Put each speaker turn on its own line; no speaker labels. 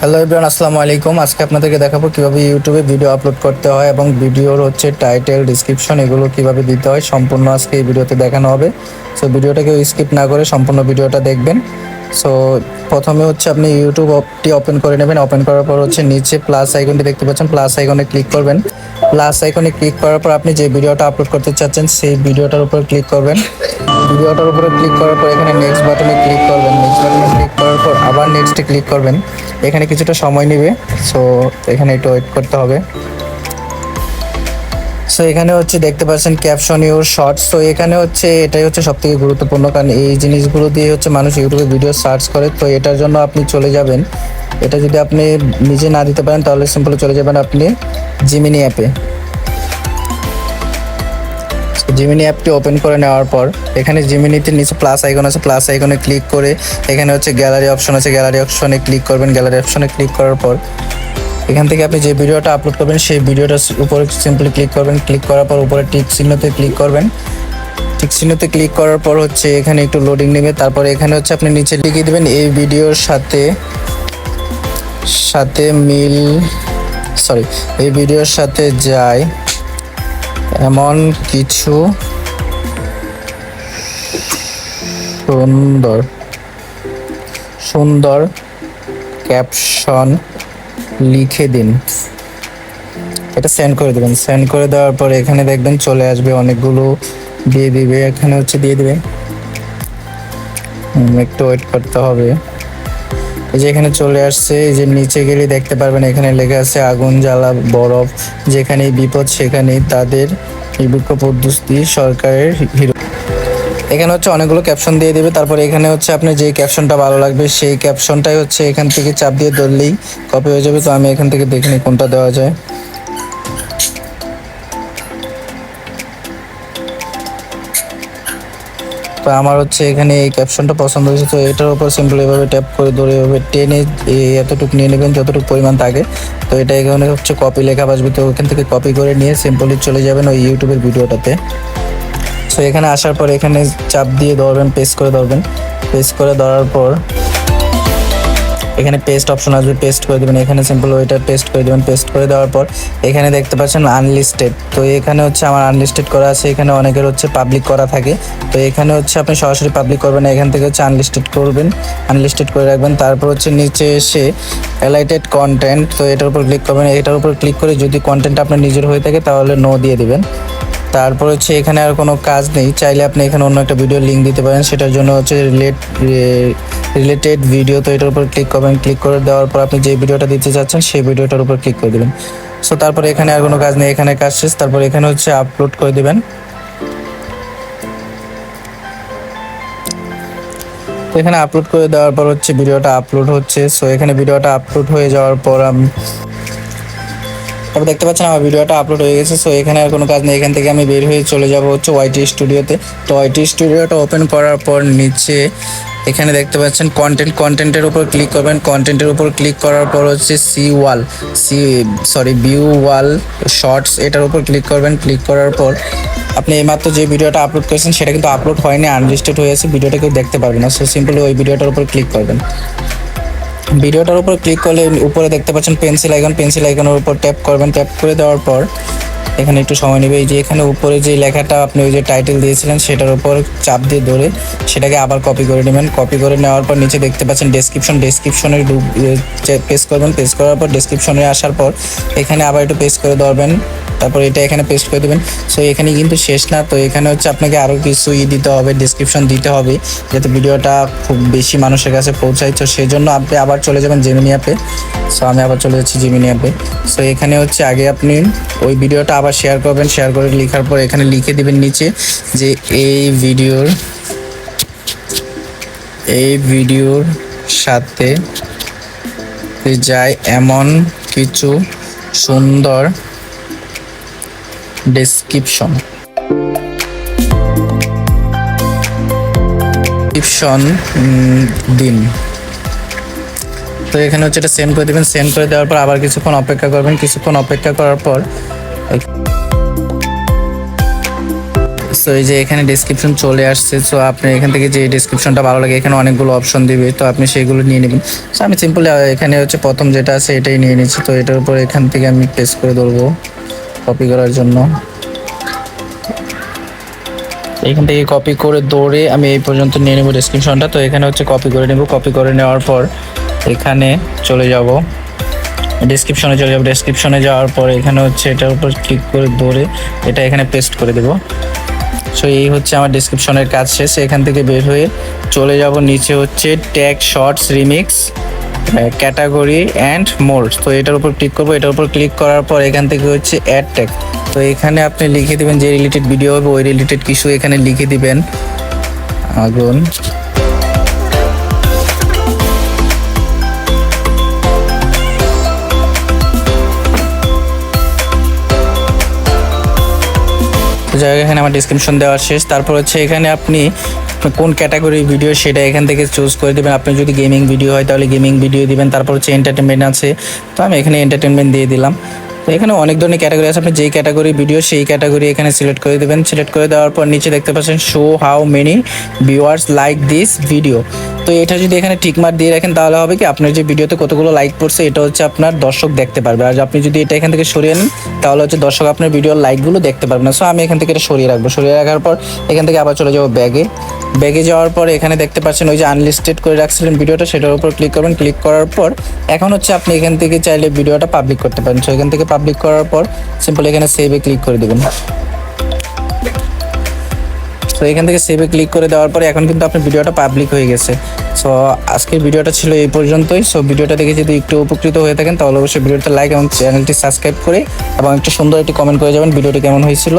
Hello everyone আসসালামু আলাইকুম। আজকে আপনাদেরকে দেখাবো কীভাবে ইউটিউবে ভিডিও আপলোড করতে হয় এবং ভিডিওর হচ্ছে টাইটেল ডিসক্রিপশন এগুলো কীভাবে দিতে হয়। সম্পূর্ণ আজকে এই ভিডিওতে দেখানো হবে। সো ভিডিওটাকে স্কিপ না করে সম্পূর্ণ ভিডিওটা দেখবেন। সো প্রথমে হচ্ছে আপনি ইউটিউবটি ওপেন করে নেবেন। ওপেন করার পর হচ্ছে নিচে প্লাস আইকনটি দেখতে পাচ্ছেন। প্লাস আইকনে ক্লিক করবেন। প্লাস আইকনে ক্লিক করার পর আপনি যে ভিডিওটা আপলোড করতে চাচ্ছেন, সেই ভিডিওটার উপর ক্লিক করবেন। ভিডিওটার উপরে ক্লিক করার পর এখানে নেক্সট বাটনে ক্লিক করবেন। নেক্সট বাটনে ক্লিক করার পর আবার নেক্সটে ক্লিক করবেন। এখানে কিছুটা সময় নেবে সো এখানে একটু ওয়েট করতে হবে। সো এখানে হচ্ছে দেখতে পাচ্ছেন ক্যাপশন ইউর শর্টস তো এখানে হচ্ছে এটাই হচ্ছে সব থেকে গুরুত্বপূর্ণ, কারণ এই জিনিসগুলো দিয়ে হচ্ছে মানুষ ইউটিউবে ভিডিও সার্চ করে, তো এটার জন্য আপনি চলে যাবেন। এটা যদি আপনি নিজে না দিতে পারেন, তাহলে সিম্পল চলে যাবেন আপনি জিমিনি অ্যাপে জিমিনি অ্যাপটি ওপেন করে নেওয়ার পর, এখানে জিমিনিতে নিচে প্লাস আইকন আছে প্লাস আইকনে ক্লিক করে এখানে হচ্ছে গ্যালারি অপশন আছে গ্যালারি অপশনে ক্লিক করবেন গ্যালারি অপশনে ক্লিক করার পর এখান থেকে আপনি যে ভিডিওটা আপলোড করবেন, সেই ভিডিওটার উপরে সিম্পলি ক্লিক করবেন ক্লিক করার পর উপরে টিক চিহ্নতে ক্লিক করবেন। টিক চিহ্নতে ক্লিক করার পর হচ্ছে এখানে একটু লোডিং নেবে, তারপরে এখানে হচ্ছে আপনি নিচে লিখে দেবেন, এই ভিডিওর সাথে সাথে মিল সরি এই ভিডিওর সাথে যায়। এমন কিছু সুন্দর সুন্দর ক্যাপশন লিখে দিন। এটা সেন্ড করে দেবেন। সেন্ড করে দেওয়ার পর এখানে দেখবেন চলে আসবে অনেকগুলো দিয়ে দিবে। এখানে হচ্ছে দিয়ে দিবে। একটু ওয়েট করতে হবে। এই যে এখানে চলে আসছে, এই যে নিচে গেলে দেখতে পারবেন এখানে লেখা আছে, আগুন, জ্বালা, বরফ যেখানে বিপদ সেখানে তাদের বিক্ষ পদ্ধতি সরকারের হিরো। এখানে হচ্ছে অনেকগুলো ক্যাপশন দিয়ে দেবে, তারপরে এখানে হচ্ছে আপনি যে ক্যাপশনটা ভালো লাগবে, সেই ক্যাপশনটাই হচ্ছে এখান থেকে চাপ দিয়ে ধরলেই কপি হয়ে যাবে। তো আমি এখান থেকে দেখিনি কোনটা দেওয়া যায়। তো আমার হচ্ছে এখানে এই ক্যাপশনটা পছন্দ হয়েছে, তো এটার উপর সিম্পল এভাবে ট্যাপ করে ধরে এভাবে টেনে এতটুকু নিয়ে নেবেন, যতটুকু পরিমাণ থাকে। তো এটা এখানে হচ্ছে কপি লেখা বাসবে, তো ওখান থেকে কপি করে নিয়ে সিম্পলি চলে যাবেন ওই ইউটিউবের ভিডিওটাতে। সো এখানে আসার পর এখানে চাপ দিয়ে ধরবেন পেস্ট করে ধরবেন। পেস্ট করে ধরার পর এখানে পেস্ট অপশন আসবে পেস্ট করে দেবেন। এখানে সিম্পল ওইটা পেস্ট করে দেবেন। পেস্ট করে দেওয়ার পর এখানে দেখতে পাচ্ছেন আনলিস্টেড তো এখানে হচ্ছে আমার আনলিস্টেড করা আছে। এখানে অনেকের হচ্ছে পাবলিক করা থাকে। তো এখানে হচ্ছে আপনি সরাসরি পাবলিক করবেন এখান থেকে হচ্ছে আনলিস্টেড করবেন। আনলিস্টেড করে রাখবেন। তারপর হচ্ছে নিচে এসে এলাইটেড কন্টেন্ট তো এটার উপর ক্লিক করবেন। এটার উপর ক্লিক করে যদি কন্টেন্ট আপনার নিজের হয়ে থাকে, তাহলে নো দিয়ে দেবেন। তারপর হচ্ছে এখানে আর কোনো কাজ নেই। চাইলে আপনি এখানে অন্য একটা ভিডিও লিঙ্ক দিতে পারেন। সেটার জন্য হচ্ছে রিলেট রিলেটেড ভিডিও তো এটার উপর ক্লিক করবেন ক্লিক করে দেওয়ার পর আপনি যে ভিডিওটা দিতে চাচ্ছেন, সেই ভিডিওটার উপর ক্লিক করে দেবেন। সো তারপরে এখানে আর কোনো কাজ নেই, এখানে কাজ শেষ। তারপর এখানে হচ্ছে আপলোড করে দেবেন। তো এখানে আপলোড করে দেওয়ার পর হচ্ছে ভিডিওটা আপলোড হচ্ছে। সো এখানে ভিডিওটা আপলোড হয়ে যাওয়ার পর আমি তারপর দেখতে পাচ্ছেন আমার ভিডিওটা আপলোড হয়ে গেছে। সো এখানে আর কোনো কাজ নেই, এখান থেকে আমি বের হয়ে চলে যাব হচ্ছে ওয়াইটি স্টুডিওতে তো। ওয়াইটি স্টুডিওটা ওপেন করার পর নিচে এখানে দেখতে পাচ্ছেন কন্টেন্ট কন্টেন্টের উপর ক্লিক করবেন। কন্টেন্টের উপর ক্লিক করার পর হচ্ছে see all see sorry view all shorts এটার উপর ক্লিক করবেন। ক্লিক করার পর আপনি এইমাত্র যে ভিডিওটা আপলোড করেছেন, সেটা কিন্তু আপলোড হয়নি আনলিস্টেড হয়ে আছে, ভিডিওটা কেউ দেখতে পারবে না। সো সিম্পলি ওই ভিডিওটার উপর ক্লিক করবেন। ভিডিওটার উপর ক্লিক করলে উপরে দেখতে পাচ্ছেন পেন্সিল আইকন পেন্সিল আইকনের উপর ট্যাপ করবেন। ট্যাপ করে দেওয়ার পর এখানে একটু সময় নেবে। এই যে এখানে উপরে যে লেখাটা আপনি ওই যে টাইটেল দিয়েছিলেন, সেটার উপর চাপ দিয়ে ধরে সেটাকে আবার কপি করে নেবেন। কপি করে নেওয়ার পর নিচে দেখতে পাচ্ছেন ডেসক্রিপশন ডেসক্রিপশনে পেস্ট করবেন পেস্ট করার পর ডেসক্রিপশনে আসার পর এখানে আবার একটু পেস্ট করে ধরবেন। তারপর এটা এখানে পেস্ট করে দেবেন। সো এখানে কিন্তু শেষ না। তো এখানে হচ্ছে আপনাকে আরও কিছু ই দিতে হবে ডেসক্রিপশন দিতে হবে, যাতে ভিডিওটা খুব বেশি মানুষের কাছে পৌঁছায়। তো সেই জন্য আপনি আবার চলে যাবেন জেমিনি অ্যাপে সো আমি আবার চলে যাচ্ছি জেমিনি অ্যাপে সো এখানে হচ্ছে আগে আপনি ওই ভিডিওটা আবার শেয়ার করবেন শেয়ার করে লেখার পর এখানে লিখে দিবেন নিচে যে এই ভিডিওর এই ভিডিওর সাথে যায় এমন কিছু সুন্দর ডেসক্রিপশন ডেসক্রিপশন দিন। তো এখানে হচ্ছে এটা সেন্ড করে দেবেন সেন্ড করে দেওয়ার পর আবার কিছুক্ষণ অপেক্ষা করবেন, কিছুক্ষণ অপেক্ষা করার পর সো এই যে এখানে ডিসক্রিপশন চলে আসছে সো আপনি এখান থেকে যে ডিসক্রিপশনটা ভালো লাগে, এখানে অনেকগুলো অপশন দিবে, তো আপনি সেইগুলো নিয়ে নেবেন। সো আমি সিম্পল এখানে হচ্ছে প্রথম যেটা আছে, এটাই নিয়ে নিচ্ছি, তো এটার উপর এখান থেকে আমি পেস্ট করে ধরবো কপি করার জন্য। এখান থেকে কপি করে দৌড়ে আমি এই পর্যন্ত নিয়ে নেব ডিসক্রিপশনটা তো এখানে হচ্ছে কপি করে নেব। কপি করে নেওয়ার পর এখানে চলে যাব। ডিসক্রিপশনে চলে যাব। ডিসক্রিপশনে যাওয়ার পর এখানে হচ্ছে এটার উপর ক্লিক করে ধরে এটা এখানে পেস্ট করে দেবো। সো এই হচ্ছে আমার ডিসক্রিপশনের কাজ শেষ। এখান থেকে বের হয়ে চলে যাব নিচে হচ্ছে tag shorts remix category and more তো এটার উপর ক্লিক করব। এটার উপর ক্লিক করার পর এখান থেকে হচ্ছে অ্যাড ট্যাগ তো এখানে আপনি লিখে দেবেন যে রিলেটেড ভিডিও হবে, ওই রিলেটেড কিছু এখানে লিখে দিবেন। আগুন। হোক, এখানে আমার ডিসক্রিপশন দেওয়া শেষ। তারপর হচ্ছে এখানে আপনি কোন ক্যাটাগরির ভিডিও সেটা এখান থেকে চুজ করে দেবেন। আপনি যদি গেমিং ভিডিও হয় তাহলে গেমিং ভিডিও দিবেন। তারপর হচ্ছে এন্টারটেনমেন্ট আছে। তো আমি এখানে এন্টারটেনমেন্ট দিয়ে দিলাম। তো এখানে অনেক ধরনের ক্যাটাগরি আছে। আপনি যেই ক্যাটাগরি ভিডিও সেই ক্যাটাগরি এখানে সিলেক্ট করে দেবেন। সিলেক্ট করে দেওয়ার পর নিচে দেখতে পাচ্ছেন show how many viewers like this video তো এটা যদি এখানে টিকমার্ক দিয়ে রাখেন, তাহলে হবে কি, আপনার যে ভিডিওতে কতগুলো লাইক পড়ছে, এটা হচ্ছে আপনার দর্শক দেখতে পারবে। আর আপনি যদি এটা এখান থেকে সরিয়ে নেন, তাহলে হচ্ছে দর্শক আপনার ভিডিওর লাইকগুলো দেখতে পারবে না। সো আমি এখান থেকে এটা সরিয়ে রাখব। সরিয়ে রাখার পর এখান থেকে আবার চলে যাব ব্যাগে ব্যাগে যাওয়ার পর এখানে দেখতে পাচ্ছেন ওই যে আনলিস্টেড করে রাখছিলেন ভিডিওটা, সেটার উপর ক্লিক করবেন। ক্লিক করার পর এখন হচ্ছে আপনি এখান থেকে চাইলে ভিডিওটা পাবলিক করতে পারেন। সো এখান থেকে পাবলিক করার পর সিম্পল এখানে সেভে ক্লিক করে দেবেন। তো এখান থেকে সেভে ক্লিক করে দেওয়ার পরে এখন কিন্তু আপনার ভিডিওটা পাবলিক হয়ে গেছে। সো আজকের ভিডিওটা ছিল এই পর্যন্তই। সো ভিডিওটা দেখে যদি একটু উপকৃত হয়ে থাকেন, তাহলে অবশ্যই ভিডিওটা লাইক এবং চ্যানেলটি সাবস্ক্রাইব করে এবং একটা সুন্দর একটি কমেন্ট করে যাবেন, ভিডিওটি কেমন হয়েছিল।